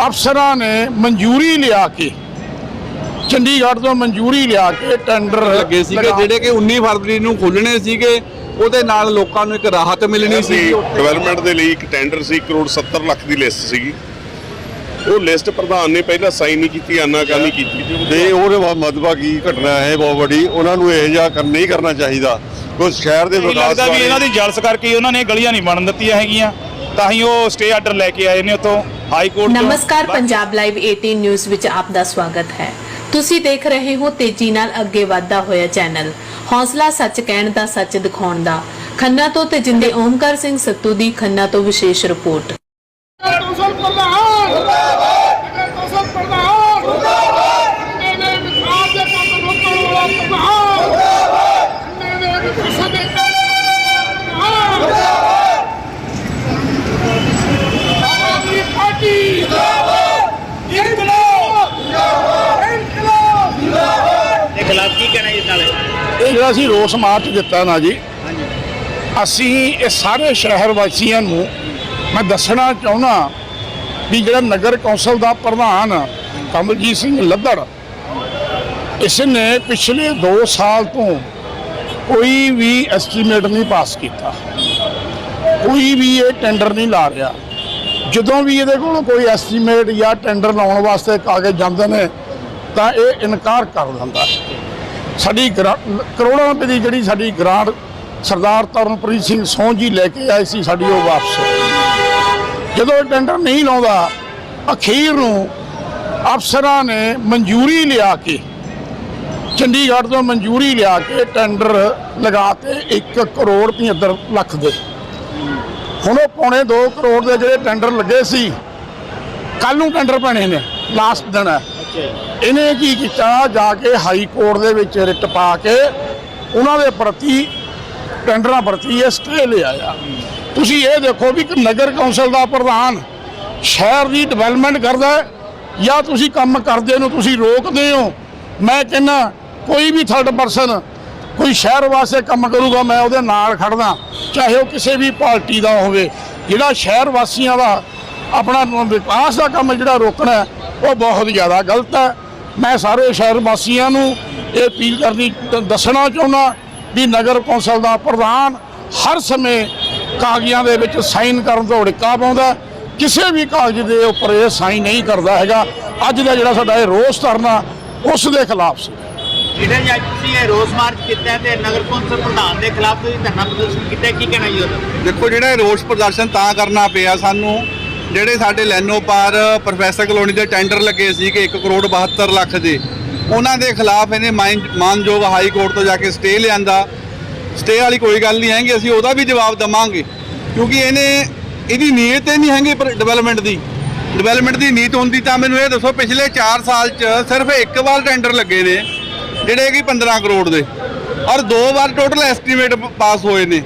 ਅਫਸਰਾਂ ਨੇ ਮਨਜ਼ੂਰੀ ਲਿਆ ਕੇ ਚੰਡੀਗੜ੍ਹ ਤੋਂ ਮਨਜ਼ੂਰੀ ਲਿਆ ਕੇ ਟੈਂਡਰ ਲੱਗੇ ਸੀਗੇ ਜਿਹੜੇ ਕਿ 19 ਫਰਵਰੀ ਨੂੰ ਖੁੱਲਣੇ ਸੀਗੇ ਉਹਦੇ ਨਾਲ ਲੋਕਾਂ ਨੂੰ ਇੱਕ ਰਾਹਤ ਮਿਲਣੀ ਸੀ ਡਿਵੈਲਪਮੈਂਟ ਦੇ ਲਈ ਇੱਕ ਟੈਂਡਰ ਸੀ ਕਰੋੜ 70 ਲੱਖ ਦੀ ਲਿਸਟ ਸੀਗੀ। ਉਹ ਲਿਸਟ ਪ੍ਰਧਾਨ ਨੇ ਪਹਿਲਾਂ ਸਾਈਨ ਨਹੀਂ ਕੀਤੀ ਆਨਾਕਾਨੀ ਕੀਤੀ ਤੇ ਉਹਦੇ- ਤੇ ਉਹਦੇ ਬਾਅਦ ਮਦਭਾਗੀ ਘਟਨਾ ਹੈ ਬਹੁਤ ਵੱਡੀ ਉਹਨਾਂ ਨੂੰ ਇਹ ਜਿਹਾ ਕਰ ਨਹੀਂ ਕਰਨਾ ਚਾਹੀਦਾ। ਕੋਈ ਸ਼ਹਿਰ ਦੇ ਵਿਕਾਸ ਲੱਗਦਾ ਵੀ ਬਾਰੇ ਇਹਨਾਂ ਦੀ ਜਲਸ ਕਰਕੇ ਉਹਨਾਂ ਨੇ ਗਲੀਆਂ ਨਹੀਂ ਬਣਨ ਦਿੱਤੀਆਂ ਹੈਗੀਆਂ ਤਾਂ ਹੀ ਉਹ ਸਟੇ ਆਰਡਰ ਲੈ ਕੇ ਆਏ ਨੇ ਉਤੋਂ ਹਾਈ ਕੋਰਟ ਤੋਂ ਨਮਸਕਾਰ ਪੰਜਾਬ ਲਾਈਵ 18 ਨਿਊਜ਼ ਵਿੱਚ ਆਪ ਦਾ ਸਵਾਗਤ ਹੈ। ਤੁਸੀਂ ਦੇਖ ਰਹੇ ਹੋ ਤੇਜ਼ੀ ਨਾਲ ਅੱਗੇ ਵਧਦਾ ਹੋਇਆ ਚੈਨਲ। ਹੌਸਲਾ ਸੱਚ ਕਹਿਣ ਦਾ ਸੱਚ ਦਿਖਾਉਣ ਦਾ। ਖੰਨਾ ਤੋਂ ਤੇਜਿੰਦੇ ਓਮਕਾਰ ਸਿੰਘ ਸੱਤੂ ਦੀ ਖੰਨਾ ਤੋਂ ਵਿਸ਼ੇਸ਼ ਰਿਪੋਰਟ ਕੌਂਸਲ ਪ੍ਰਧਾਨ ਨਗਰ ਕੌਂਸਲ ਪ੍ਰਧਾਨ ਖੰਨੇ ਦੇ ਵਿਕਾਸ ਦੇ ਕੰਮ ਰੋਕਣ ਵਾਲਾ ਪ੍ਰਧਾਨ ਖੰਨੇ ਦੇ ਵਿਕਾਸ ਦੇ ਕੰਮ ਪ੍ਰਧਾਨ ਆਮ ਆਦਮੀ ਪਾਰਟੀ ਜਿੰਦਾਬਾਦ ਇਨਕਲਾਬ ਇਨਕਲਾਬ ਇਹ ਜਿਹੜਾ ਅਸੀਂ ਰੋਸ ਮਾਰਚ ਦਿੱਤਾ ਨਾ ਜੀ ਅਸੀਂ ਇਹ ਸਾਰੇ ਸ਼ਹਿਰ ਵਾਸੀਆਂ ਨੂੰ ਮੈਂ ਦੱਸਣਾ ਚਾਹੁੰਦਾ ਵੀ ਜਿਹੜਾ ਨਗਰ ਕੌਂਸਲ ਦਾ ਪ੍ਰਧਾਨ ਕਮਲਜੀਤ ਸਿੰਘ ਲੱਦੜ ਇਸ ਨੇ ਪਿਛਲੇ 2 ਸਾਲ ਤੋਂ ਕੋਈ ਵੀ ਐਸਟੀਮੇਟ ਨਹੀਂ ਪਾਸ ਕੀਤਾ। ਕੋਈ ਵੀ ਇਹ ਟੈਂਡਰ ਨਹੀਂ ਲਾ ਰਿਹਾ। ਜਦੋਂ ਵੀ ਇਹਦੇ ਕੋਲ ਕੋਈ ਐਸਟੀਮੇਟ ਜਾਂ ਟੈਂਡਰ ਲਾਉਣ ਵਾਸਤੇ ਕਾਗਜ਼ ਜਾਂਦੇ ਨੇ ਤਾਂ ਇਹ ਇਨਕਾਰ ਕਰ ਦਿੰਦਾ। ਸਾਡੀ ਗਰਾ- ਕਰੋੜਾਂ ਰੁਪਏ ਦੀ ਜਿਹੜੀ ਸਾਡੀ ਗ੍ਰਾਂਟ ਸਰਦਾਰ ਤਰਨਪ੍ਰੀਤ ਸਿੰਘ ਸੋਹ ਜੀ ਲੈ ਕੇ ਆਏ ਸੀ ਸਾਡੀ ਉਹ ਵਾਪਸ। ਜਦੋਂ ਇਹ ਟੈਂਡਰ ਨਹੀਂ ਲਾਉਂਦਾ, ਅਖੀਰ ਨੂੰ ਅਫਸਰਾਂ ਨੇ ਮਨਜ਼ੂਰੀ ਲਿਆ ਕੇ, ਚੰਡੀਗੜ੍ਹ ਤੋਂ ਮਨਜ਼ੂਰੀ ਲਿਆ ਕੇ ਟੈਂਡਰ ਲਗਾ ਤੇ 1 ਕਰੋੜ 75 ਲੱਖ ਦੇ। ਹੁਣ ਉਹ ਪੌਣੇ 2 ਕਰੋੜ ਦੇ ਜਿਹੜੇ ਟੈਂਡਰ ਲੱਗੇ ਸੀ ਕੱਲ ਨੂੰ ਟੈਂਡਰ ਪੈਣੇ ਨੇ, ਲਾਸਟ ਦਿਨ ਹੈ। ਇਹਨੇ ਕੀ ਕੀਤਾ? ਜਾ ਕੇ ਹਾਈ ਕੋਰਟ ਦੇ ਵਿੱਚ ਰਿਟ ਪਾ ਕੇ ਉਹਨਾਂ ਦੇ ਪ੍ਰਤੀ, ਟੈਂਡਰਾਂ ਪ੍ਰਤੀ ਇਹ ਸਟੇ ਲਿਆਇਆ। ਤੁਸੀਂ ਇਹ ਦੇਖੋ ਵੀ ਇੱਕ ਨਗਰ ਕੌਂਸਲ ਦਾ ਪ੍ਰਧਾਨ ਸ਼ਹਿਰ ਦੀ ਡਿਵੈਲਪਮੈਂਟ ਕਰਦਾ ਜਾਂ ਤੁਸੀਂ ਕੰਮ ਕਰਦੇ ਨੂੰ ਤੁਸੀਂ ਰੋਕਦੇ ਹੋ। ਮੈਂ ਕਹਿੰਦਾ, ਕੋਈ ਵੀ ਥਰਡ ਪਰਸਨ ਕੋਈ ਸ਼ਹਿਰ ਵਾਸਤੇ ਕੰਮ ਕਰੂਗਾ, ਮੈਂ ਉਹਦੇ ਨਾਲ ਖੜਦਾ ਚਾਹੇ ਉਹ ਕਿਸੇ ਵੀ ਪਾਰਟੀ ਦਾ ਹੋਵੇ। ਜਿਹੜਾ ਸ਼ਹਿਰ ਵਾਸੀਆਂ ਦਾ ਆਪਣਾ ਵਿਕਾਸ ਦਾ ਕੰਮ ਜਿਹੜਾ ਰੋਕਣਾ ਉਹ ਬਹੁਤ ਜ਼ਿਆਦਾ ਗਲਤ ਹੈ। ਮੈਂ ਸਾਰੇ ਸ਼ਹਿਰ ਵਾਸੀਆਂ ਨੂੰ ਇਹ ਅਪੀਲ ਕਰਨੀ ਦੱਸਣਾ ਚਾਹੁੰਦਾ ਵੀ ਨਗਰ ਕੌਂਸਲ ਦਾ ਪ੍ਰਧਾਨ ਹਰ ਸਮੇਂ ਕਾਗਜ਼ਾਂ ਦੇ ਵਿੱਚ ਸਾਈਨ ਕਰਨ ਤੋਂ ਢਿੱਕਾ ਪਾਉਂਦਾ। ਕਿਸੇ ਵੀ ਕਾਗਜ਼ ਦੇ ਉੱਪਰ ਇਹ ਸਾਈਨ ਨਹੀਂ ਕਰਦਾ ਹੈਗਾ। ਅੱਜ ਦਾ ਜਿਹੜਾ ਸਾਡਾ ਇਹ ਰੋਸ ਧਰਨਾ ਉਸ ਦੇ ਖਿਲਾਫ ਸੀ। ਜਿਹੜਾ ਜੀ ਅੱਜ ਤੁਸੀਂ ਇਹ ਰੋਸ ਮਾਰਚ ਕੀਤਾ ਤੇ ਨਗਰ ਕੌਂਸਲ ਪ੍ਰਧਾਨ ਦੇ ਖਿਲਾਫ ਤੁਸੀਂ ਧਰਨਾ ਪ੍ਰਦਰਸ਼ਨ ਕੀਤਾ ਕੀ ਕਹਿਣਾ ਜੀ ਉਹਦਾ? ਦੇਖੋ ਜਿਹੜਾ ਇਹ ਰੋਸ ਪ੍ਰਦਰਸ਼ਨ ਤਾਂ ਕਰਨਾ ਪਿਆ ਸਾਨੂੰ ਜਿਹੜੇ ਸਾਡੇ ਲੈਨੋਪਾਰ ਪ੍ਰੋਫੈਸਰ ਕਲੋਨੀ ਦੇ ਟੈਂਡਰ ਲੱਗੇ ਸੀਗੇ 1 ਕਰੋੜ 72 ਲੱਖ ਦੇ, ਉਹਨਾਂ ਦੇ ਖਿਲਾਫ ਇਹਨੇ ਮਾਨ- ਮਾਨਯੋਗ ਹਾਈ ਕੋਰਟ ਤੋਂ ਜਾ ਕੇ ਸਟੇ ਲਿਆਂਦਾ। ਸਟੇ ਵਾਲੀ ਕੋਈ ਗੱਲ ਨਹੀਂ ਹੈਗੀ, ਅਸੀਂ ਉਹਦਾ ਵੀ ਜਵਾਬ ਦਵਾਂਗੇ। ਕਿਉਂਕਿ ਇਹਨੇ, ਇਹਦੀ ਨੀਅਤ ਹੀ ਨਹੀਂ ਹੈਗੀ ਡਿਵੈਲਪਮੈਂਟ ਦੀ। ਡਿਵੈਲਪਮੈਂਟ ਦੀ ਨੀਤ ਹੁੰਦੀ ਤਾਂ ਮੈਨੂੰ ਇਹ ਦੱਸੋ, ਪਿਛਲੇ 4 ਸਾਲ 'ਚ ਸਿਰਫ ਇੱਕ ਵਾਰ ਟੈਂਡਰ ਲੱਗੇ ਨੇ, ਜਿਹੜੇ ਕਿ 15 ਕਰੋੜ ਦੇ। ਔਰ ਦੋ ਵਾਰ ਟੋਟਲ ਐਸਟੀਮੇਟ ਪਾਸ ਹੋਏ ਨੇ।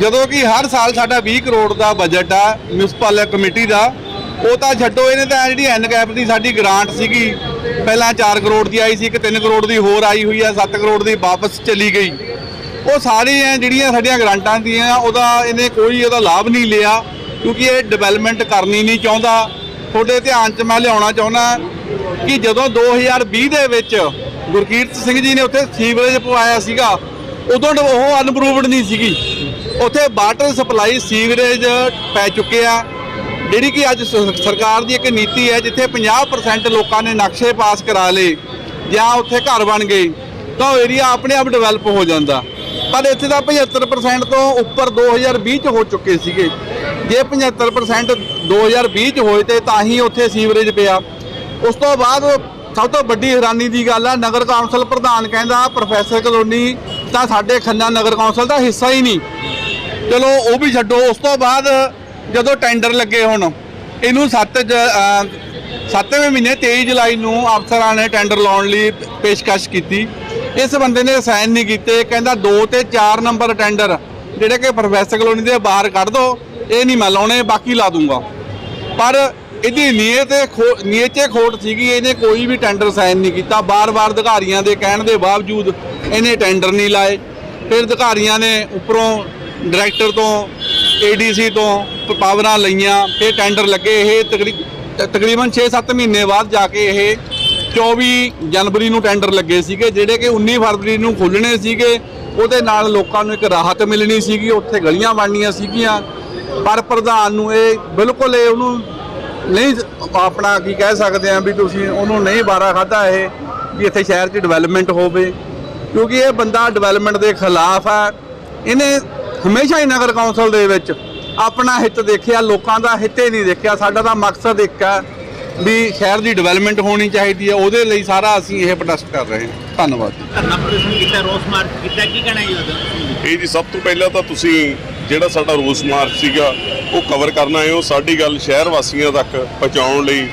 ਜਦੋਂ ਕਿ ਹਰ ਸਾਲ ਸਾਡਾ 20 ਕਰੋੜ ਦਾ ਬਜਟ ਆ ਮਿਊਨਿਸਪਲ ਕਮੇਟੀ ਦਾ, ਉਹ ਤਾਂ ਛੱਡੋ ਇਹਨੇ ਤਾਂ ਜਿਹੜੀ ਐਨ ਕੈਪ ਦੀ ਸਾਡੀ ਗ੍ਰਾਂਟ ਸੀਗੀ, ਪਹਿਲਾਂ 4 ਕਰੋੜ ਦੀ ਆਈ ਸੀ, ਇੱਕ 3 ਕਰੋੜ ਦੀ ਹੋਰ ਆਈ ਹੋਈ ਆ 7 ਕਰੋੜ ਦੀ ਵਾਪਸ ਚਲੀ ਗਈ। ਉਹ ਸਾਰੀਆਂ ਜਿਹੜੀਆਂ ਸਾਡੀਆਂ ਗ੍ਰਾਂਟਾਂ ਦੀਆਂ ਉਹਦਾ ਇਹਨੇ ਕੋਈ ਉਹਦਾ ਲਾਭ ਨਹੀਂ ਲਿਆ, ਕਿਉਂਕਿ ਇਹ ਡਿਵੈਲਪਮੈਂਟ ਕਰਨੀ ਨਹੀਂ ਚਾਹੁੰਦਾ। ਤੁਹਾਡੇ ਧਿਆਨ 'ਚ ਮੈਂ ਲਿਆਉਣਾ ਚਾਹੁੰਦਾ ਕਿ ਜਦੋਂ 2020 ਦੇ ਵਿੱਚ ਗੁਰਕੀਰਤ ਸਿੰਘ ਜੀ ਨੇ ਉੱਥੇ ਸੀਵਰੇਜ ਪਵਾਇਆ ਸੀਗਾ, ਉਦੋਂ ਉਹ ਅਨਪਰੂਵਡ ਨਹੀਂ ਸੀਗੀ। ਉੱਥੇ ਵਾਟਰ ਸਪਲਾਈ ਸੀਵਰੇਜ ਪੈ ਚੁੱਕੇ ਆ। ਜਿਹੜੀ ਕਿ ਅੱਜ ਸ- ਸਰਕਾਰ ਦੀ ਇੱਕ ਨੀਤੀ ਹੈ, ਜਿੱਥੇ 50% ਲੋਕਾਂ ਨੇ ਨਕਸ਼ੇ ਪਾਸ ਕਰਾ ਲਏ ਜਾਂ ਉੱਥੇ ਘਰ ਬਣ ਗਏ, ਤਾਂ ਉਹ ਏਰੀਆ ਆਪਣੇ ਆਪ ਡਿਵੈਲਪ ਹੋ ਜਾਂਦਾ। ਪਰ ਇੱਥੇ ਤਾਂ 75% ਤੋਂ ਉੱਪਰ 2020 ਚ ਹੋ ਚੁੱਕੇ ਸੀਗੇ। ਜੇ 75% 2020 ਚ ਹੋਏ ਤੇ ਤਾਂ ਹੀ ਉੱਥੇ ਸੀਵਰੇਜ ਪਿਆ। ਉਸ ਤੋਂ ਬਾਅਦ ਸਭ ਤੋਂ ਵੱਡੀ ਹੈਰਾਨੀ ਦੀ ਗੱਲ ਆ, ਨਗਰ ਕੌਂਸਲ ਪ੍ਰਧਾਨ ਕਹਿੰਦਾ, ਪ੍ਰੋਫੈਸਰ ਕਲੋਨੀ ਤਾਂ ਸਾਡੇ ਖੰਨਾ ਨਗਰ ਕੌਂਸਲ ਦਾ ਹਿੱਸਾ ਹੀ ਨਹੀਂ। ਚਲੋ ਉਹ ਵੀ ਛੱਡੋ, ਉਸ ਤੋਂ ਬਾਅਦ ਜਦੋਂ ਟੈਂਡਰ ਲੱਗੇ ਹੁਣ, ਇਹਨੂੰ 7 7ਵੇਂ ਮਹੀਨੇ 23 ਜੁਲਾਈ ਨੂੰ ਅਫਸਰਾਂ ਨੇ ਟੈਂਡਰ ਲਾਉਣ ਲਈ ਪੇਸ਼ਕਸ਼ ਕੀਤੀ। ਇਸ ਬੰਦੇ ਨੇ ਸਾਈਨ ਨਹੀਂ ਕੀਤੇ, ਕਹਿੰਦਾ 2 ਤੇ 4 ਨੰਬਰ ਟੈਂਡਰ ਜਿਹੜੇ ਕਿ ਪ੍ਰੋਫੈਸਰ ਕਲੋਨੀ ਦੇ ਬਾਹਰ ਕੱਢ ਦੋ, ਇਹ ਨਹੀਂ ਮੈਂ ਲਾਉਣੇ, ਬਾਕੀ ਲਾ ਦੂੰਗਾ। ਪਰ ਇਹਦੀ ਨੀਅਤ ਖੋ- ਨੀਅਤ 'ਚ ਖੋਟ ਸੀਗੀ, ਇਹਨੇ ਕੋਈ ਵੀ ਟੈਂਡਰ ਸਾਈਨ ਨਹੀਂ ਕੀਤਾ। ਬਾਰ-ਬਾਰ ਅਧਿਕਾਰੀਆਂ ਦੇ ਕਹਿਣ ਦੇ ਬਾਵਜੂਦ ਇਹਨੇ ਟੈਂਡਰ ਨਹੀਂ ਲਾਏ। ਫਿਰ ਅਧਿਕਾਰੀਆਂ ਨੇ ਉੱਪਰੋਂ ਡਾਇਰੈਕਟਰ ਤੋਂ ਏਡੀਸੀ ਤੋਂ ਪਾਵਰਾਂ ਲਈਆਂ, ਫਿਰ ਟੈਂਡਰ ਲੱਗੇ। ਇਹ ਤਕਰੀ ਤ- ਤਕਰੀਬਨ 6-7 ਮਹੀਨੇ ਬਾਅਦ ਜਾ ਕੇ ਇਹ 24 ਜਨਵਰੀ ਨੂੰ ਟੈਂਡਰ ਲੱਗੇ ਸੀਗੇ, ਜਿਹੜੇ ਕਿ 19 ਫਰਵਰੀ ਨੂੰ ਖੁੱਲਣੇ ਸੀਗੇ। ਉਹਦੇ ਨਾਲ ਲੋਕਾਂ ਨੂੰ ਇੱਕ ਰਾਹਤ ਮਿਲਣੀ ਸੀਗੀ, ਉੱਥੇ ਗਲੀਆਂ ਬਣਨੀਆਂ ਸੀਗੀਆਂ। ਪਰ ਪ੍ਰਧਾਨ ਨੂੰ ਇਹ ਬਿਲਕੁਲ ਇਹ ਉਹਨੂੰ ਨਹੀਂ ਆਪਣਾ ਕੀ ਕਹਿ ਸਕਦੇ ਆ ਵੀ ਤੁਸੀਂ ਉਹਨੂੰ ਨਹੀਂ ਬਾਰਾ ਖਾਦਾ ਇਹ, ਵੀ ਇੱਥੇ ਸ਼ਹਿਰ 'ਚ ਡਿਵੈਲਪਮੈਂਟ ਹੋਵੇ। ਕਿਉਂਕਿ ਇਹ ਬੰਦਾ ਡਿਵੈਲਪਮੈਂਟ ਦੇ ਖਿਲਾਫ ਹੈ। ਇਹਨੇ ਹਮੇਸ਼ਾ ਹੀ ਨਗਰ ਕੌਂਸਲ ਦੇ ਵਿੱਚ ਆਪਣਾ ਹਿੱਤ ਦੇਖਿਆ ਲੋਕਾਂ ਦਾ ਹਿੱਤ ਹੀ ਨਹੀਂ ਦੇਖਿਆ। ਸਾਡਾ ਤਾਂ ਮਕਸਦ ਇੱਕ ਹੈ ਵੀ ਸ਼ਹਿਰ ਦੀ ਡਿਵੈਲਪਮੈਂਟ ਹੋਣੀ ਚਾਹੀਦੀ ਹੈ। ਉਹਦੇ ਲਈ ਸਾਰਾ ਅਸੀਂ ਇਹ ਪ੍ਰੋਟੈਸਟ ਕਰ ਰਹੇ ਹਾਂ। ਧੰਨਵਾਦ ਧਰਨਾ ਪ੍ਰਦਰਸ਼ਨ ਕੀਤਾ ਰੋਸ ਮਾਰਚ ਕੀਤਾ ਕੀ ਕਹਿਣਾ ਜੀ ਉਹਦਾ? ਇਹ ਜੀ ਸਭ ਤੋਂ ਪਹਿਲਾਂ ਤਾਂ ਤੁਸੀਂ ਜਿਹੜਾ ਸਾਡਾ ਰੋਸ ਮਾਰਚ ਸੀਗਾ ਉਹ ਕਵਰ ਕਰਨਾ ਹੈ। ਉਹ ਸਾਡੀ ਗੱਲ ਸ਼ਹਿਰ ਵਾਸੀਆਂ ਤੱਕ ਪਹੁੰਚਾਉਣ ਲਈ।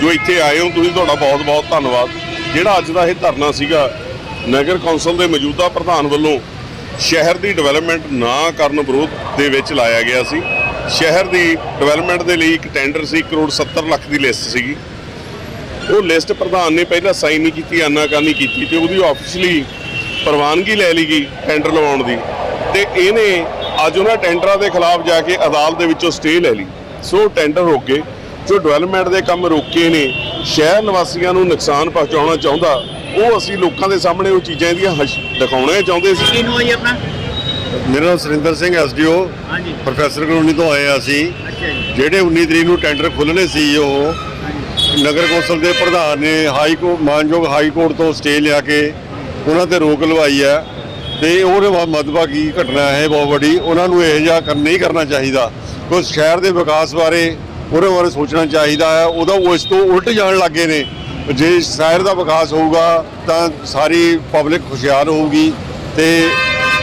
ਜੋ ਇੱਥੇ ਆਏ ਹੋ ਤੁਸੀਂ ਤੁਹਾਡਾ ਬਹੁਤ ਬਹੁਤ ਧੰਨਵਾਦ। ਜਿਹੜਾ ਅੱਜ ਦਾ ਇਹ ਧਰਨਾ ਸੀਗਾ ਨਗਰ ਕੌਂਸਲ ਦੇ ਮੌਜੂਦਾ ਪ੍ਰਧਾਨ ਵੱਲੋਂ ਸ਼ਹਿਰ ਦੀ ਡਿਵੈਲਪਮੈਂਟ ਨਾ ਕਰਨ ਵਿਰੋਧ ਦੇ ਵਿੱਚ ਲਾਇਆ ਗਿਆ ਸੀ। ਸ਼ਹਿਰ ਦੀ ਡਿਵੈਲਪਮੈਂਟ ਦੇ ਲਈ ਇੱਕ ਟੈਂਡਰ ਸੀ 1 ਕਰੋੜ 70 ਲੱਖ ਦੀ ਲਿਸਟ ਸੀਗੀ। ਉਹ ਲਿਸਟ ਪ੍ਰਧਾਨ ਨੇ ਪਹਿਲਾਂ ਸਾਈਨ ਨਹੀਂ ਕੀਤੀ ਆਨਾਕਾਨੀ ਕੀਤੀ ਤੇ ਉਹਦੀ ਆਫੀਸ਼ੀਅਲੀ ਪ੍ਰਵਾਨਗੀ ਲੈ ਲਈ ਗਈ ਟੈਂਡਰ ਲਵਾਉਣ ਦੀ। ਤੇ ਇਹਨੇ ਅੱਜ ਉਹਨਾਂ ਟੈਂਡਰਾਂ ਦੇ ਖਿਲਾਫ ਜਾ ਕੇ ਅਦਾਲਤ ਦੇ ਵਿੱਚੋਂ ਸਟੇ ਲੈ ਲਈ। ਸੋ ਟੈਂਡਰ ਰੁਕ ਗਏ। ਜੋ ਡਿਵੈਲਪਮੈਂਟ ਦੇ ਕੰਮ ਰੋਕੇ ਨੇ, ਸ਼ਹਿਰ ਨਿਵਾਸੀਆਂ ਨੂੰ ਨੁਕਸਾਨ ਪਹੁੰਚਾਉਣਾ ਚਾਹੁੰਦਾ ਉਹ ਅਸੀਂ ਲੋਕਾਂ ਦੇ ਸਾਹਮਣੇ ਉਹ ਚੀਜ਼ਾਂ ਇਹਦੀਆਂ ਦਿਖਾਉਣੀਆਂ ਚਾਹੁੰਦੇ ਸੀ। ਕੀ ਨੂੰ ਹੈ ਜੀ ਆਪਣਾ? ਮੇਰਾ ਨਾਮ ਸੁਰਿੰਦਰ ਸਿੰਘ ਐਸਡੀਓ ਹਾਂਜੀ। ਪ੍ਰੋਫੈਸਰ ਕਲੋਨੀ ਤੋਂ ਆਏ ਹਾਂ ਅਸੀਂ। ਅੱਛਾ ਜੀ। ਜਿਹੜੇ 19 ਤਰੀਕ ਨੂੰ ਟੈਂਡਰ ਖੁੱਲ੍ਹਣੇ ਸੀ ਉਹ ਨਗਰ ਕੌਂਸਲ ਦੇ ਪ੍ਰਧਾਨ ਨੇ ਹਾਈ ਕੋਰਟ ਮਾਨਯੋਗ ਹਾਈ ਕੋਰਟ ਤੋਂ ਸਟੇ ਲਿਆ ਕੇ ਉਹਨਾਂ ਤੇ ਰੋਕ ਲਵਾਈ ਹੈ। ਤੇ ਉਹਦੇ ਬਾਅਦ ਮਦਭਾਗੀ ਘਟਨਾ ਹੈ ਬਹੁਤ ਵੱਡੀ। ਉਹਨਾਂ ਨੂੰ ਇਹ ਜਿਹਾ ਕਰ ਨਹੀਂ ਕਰਨਾ ਚਾਹੀਦਾ। ਕੁਝ ਸ਼ਹਿਰ ਦੇ ਵਿਕਾਸ ਬਾਰੇ ਉਹਦੇ ਬਾਰੇ ਸੋਚਣਾ ਚਾਹੀਦਾ ਹੈ। ਉਹਦਾ ਉਹ ਇਸ ਤੋਂ ਉਲਟ ਜਾਣ ਲੱਗੇ ਨੇ। ਜੇ ਸ਼ਹਿਰ ਦਾ ਵਿਕਾਸ ਹੋਊਗਾ ਤਾਂ ਸਾਰੀ ਪਬਲਿਕ ਖੁਸ਼ਹਾਲ ਹੋਊਗੀ ਤੇ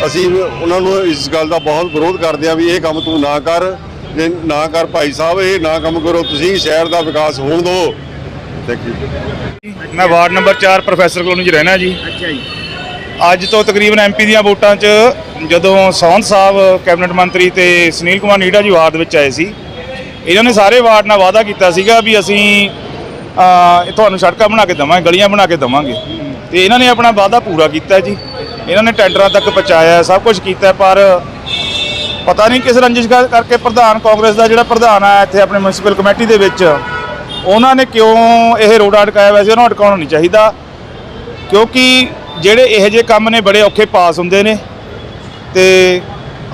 ਅਸੀਂ ਉਹਨਾਂ ਨੂੰ ਇਸ ਗੱਲ ਦਾ ਬਹੁਤ ਵਿਰੋਧ ਕਰਦੇ ਹਾਂ ਵੀ ਇਹ ਕੰਮ ਤੂੰ ਨਾ ਕਰ। ਜੇ ਨਾ ਕਰ ਭਾਈ ਸਾਹਿਬ ਇਹ ਨਾ ਕੰਮ ਕਰੋ ਤੁਸੀਂ ਸ਼ਹਿਰ ਦਾ ਵਿਕਾਸ ਹੋਣ ਦਿਓ। ਯੂ ਮੈਂ ਵਾਰਡ ਨੰਬਰ 4 ਪ੍ਰੋਫੈਸਰ ਕਲੋਨੀ 'ਚ ਰਹਿਣਾ ਜੀ। ਅੱਛਾ ਜੀ। ਅੱਜ ਤੋਂ ਤਕਰੀਬਨ ਐਮਪੀ ਦੀਆਂ ਵੋਟਾਂ 'ਚ ਜਦੋਂ ਸੌਂਦ ਸਾਹਿਬ ਕੈਬਨਿਟ ਮੰਤਰੀ ਤੇ ਸੁਨੀਲ ਕੁਮਾਰ ਨੀਡਾ ਜੀ ਵਾਰਡ ਵਿੱਚ ਆਏ ਸੀ ਇਹਨਾਂ ਨੇ ਸਾਰੇ ਵਾਰਡ ਨਾਲ ਵਾਅਦਾ ਕੀਤਾ ਸੀਗਾ ਵੀ ਅਸੀਂ ਅਹ, ਤੁਹਾਨੂੰ ਸੜਕਾਂ ਬਣਾ ਕੇ ਦੇਵਾਂਗੇ ਗਲੀਆਂ ਬਣਾ ਕੇ ਦੇਵਾਂਗੇ। ਤੇ ਇਹਨਾਂ ਨੇ ਆਪਣਾ ਵਾਅਦਾ ਪੂਰਾ ਕੀਤਾ ਜੀ। ਇਹਨਾਂ ਨੇ ਟੈਂਡਰਾਂ ਤੱਕ ਪਹੁੰਚਾਇਆ ਸਭ ਕੁਝ ਕੀਤਾ ਪਰ ਪਤਾ ਨਹੀਂ ਕਿਸ ਰੰਜਿਸ਼ ਕਰਕੇ ਪ੍ਰਧਾਨ ਕਾਂਗਰਸ ਦਾ ਜਿਹੜਾ ਪ੍ਰਧਾਨ ਆ ਇੱਥੇ ਆਪਣੇ ਮਿਊਨਿਸਪਲ ਕਮੇਟੀ ਦੇ ਵਿੱਚ ਉਹਨਾਂ ਨੇ ਕਿਉਂ ਇਹ ਰੋਡ ਅਟਕਾਇਆ? ਵੈਸੇ ਉਹਨਾਂ ਅਟਕਾਉਣਾ ਨਹੀਂ ਚਾਹੀਦਾ ਕਿਉਂਕਿ ਜਿਹੜੇ ਇਹੋ ਜਿਹੇ ਕੰਮ ਨੇ ਬੜੇ ਔਖੇ ਪਾਸ ਹੁੰਦੇ ਨੇ। ਤੇ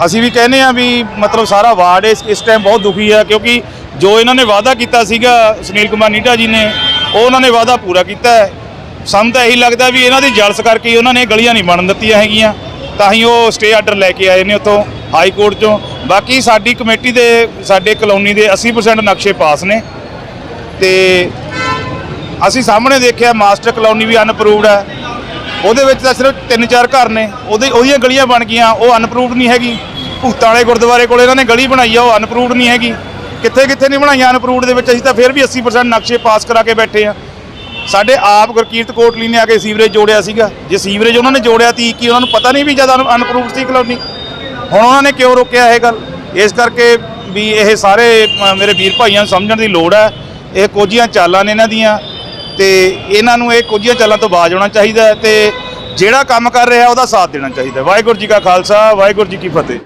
ਅਸੀਂ ਵੀ ਕਹਿੰਦੇ ਆ ਵੀ ਮਤਲਬ ਸਾਰਾ ਵਾਰਡ ਇਸ ਇਸ ਟਾਈਮ ਬਹੁਤ ਦੁਖੀ ਆ, ਕਿਉਂਕਿ ਜੋ ਇਹਨਾਂ ਨੇ ਵਾਅਦਾ ਕੀਤਾ ਸੀਗਾ, ਸੁਨੀਲ ਕੁਮਾਰ ਨੀਟਾ ਜੀ ਨੇ, ਉਹ ਉਹਨਾਂ ਨੇ ਵਾਅਦਾ ਪੂਰਾ ਕੀਤਾ ਹੈ। ਸਾਨੂੰ ਤਾਂ ਇਹੀ ਲੱਗਦਾ ਵੀ ਇਹਨਾਂ ਦੀ ਜਲਸ ਕਰਕੇ ਉਹਨਾਂ ਨੇ ਗਲੀਆਂ ਨਹੀਂ ਬਣਨ ਦਿੱਤੀਆਂ ਹੈਗੀਆਂ। ਤਾਂ ਹੀ ਉਹ ਸਟੇ ਆਰਡਰ ਲੈ ਕੇ ਆਏ ਨੇ ਉੱਥੋਂ ਹਾਈ ਕੋਰਟ ਚੋਂ। ਬਾਕੀ ਸਾਡੀ ਕਮੇਟੀ ਦੇ, ਸਾਡੇ ਕਲੋਨੀ ਦੇ 80% ਨਕਸ਼ੇ ਪਾਸ ਨੇ। ਤੇ ਅਸੀਂ ਸਾਹਮਣੇ ਦੇਖਿਆ, ਮਾਸਟਰ ਕਲੋਨੀ ਵੀ ਅਨਪਰੂਵਡ ਹੈ। ਉਹਦੇ ਵਿੱਚ ਤਾਂ ਸਿਰਫ ਤਿੰਨ ਚਾਰ ਘਰ ਨੇ। ਉਹਦੇ ਉਹਦੀਆਂ ਗਲੀਆਂ ਬਣ ਗਈਆਂ, ਉਹ ਅਨਪਰੂਵਡ ਨਹੀਂ ਹੈਗੀ। ਭੂਤਾਂ ਵਾਲੇ ਗੁਰਦੁਆਰੇ ਕੋਲ ਇਹਨਾਂ ਨੇ ਗਲੀ ਬਣਾਈ ਆ, ਉਹ ਅਨਪਰੂਵਡ ਨਹੀਂ ਹੈਗੀ। ਕਿੱਥੇ ਕਿੱਥੇ ਨਹੀਂ ਬਣਾਈਆਂ ਅਨਪਰੂਵਡ ਦੇ ਵਿੱਚ, ਅਸੀਂ ਤਾਂ ਫਿਰ ਵੀ 80% ਨਕਸ਼ੇ ਪਾਸ ਕਰਾ ਕੇ ਬੈਠੇ ਆ ਸਾਡੇ ਆਪ ਗੁਰਕੀਰਤ ਕੋਟਲੀ ਨੇ ਆ ਕੇ ਸੀਵਰੇਜ ਜੋੜਿਆ ਸੀਗਾ। ਜੇ ਸੀਵਰੇਜ ਉਹਨਾਂ ਨੇ ਜੋੜਿਆ ਤੀ ਕਿ ਉਹਨਾਂ ਨੂੰ ਪਤਾ ਨਹੀਂ ਵੀ ਜ਼ਿਆਦਾ ਅਨਪਰੂਵਡ ਸੀ ਕਲੋਨੀ? ਹੁਣ ਉਹਨਾਂ ਨੇ ਕਿਉਂ ਰੋਕਿਆ ਇਹ ਗੱਲ? ਇਸ ਕਰਕੇ ਵੀ ਇਹ ਸਾਰੇ ਮੇਰੇ ਵੀਰ ਭਾਈਆਂ ਨੂੰ ਸਮਝਣ ਦੀ ਲੋੜ ਹੈ। ਇਹ ਕੋਝੀਆਂ ਚਾਲਾਂ ਨੇ ਇਹਨਾਂ ਦੀਆਂ। ਤੇ ਇਹਨਾਂ ਨੂੰ ਇਹ ਕੁਝੀਆਂ ਚਾਲਾਂ ਤੋਂ ਬਾਜ ਆਉਣਾ ਚਾਹੀਦਾ ਹੈ ਤੇ ਜਿਹੜਾ ਕੰਮ ਕਰ ਰਿਹਾ ਉਹਦਾ ਸਾਥ ਦੇਣਾ ਚਾਹੀਦਾ ਵਾਹਿਗੁਰੂ ਜੀ ਕਾ ਖਾਲਸਾ, ਵਾਹਿਗੁਰੂ ਜੀ ਕੀ ਫਤਿਹ।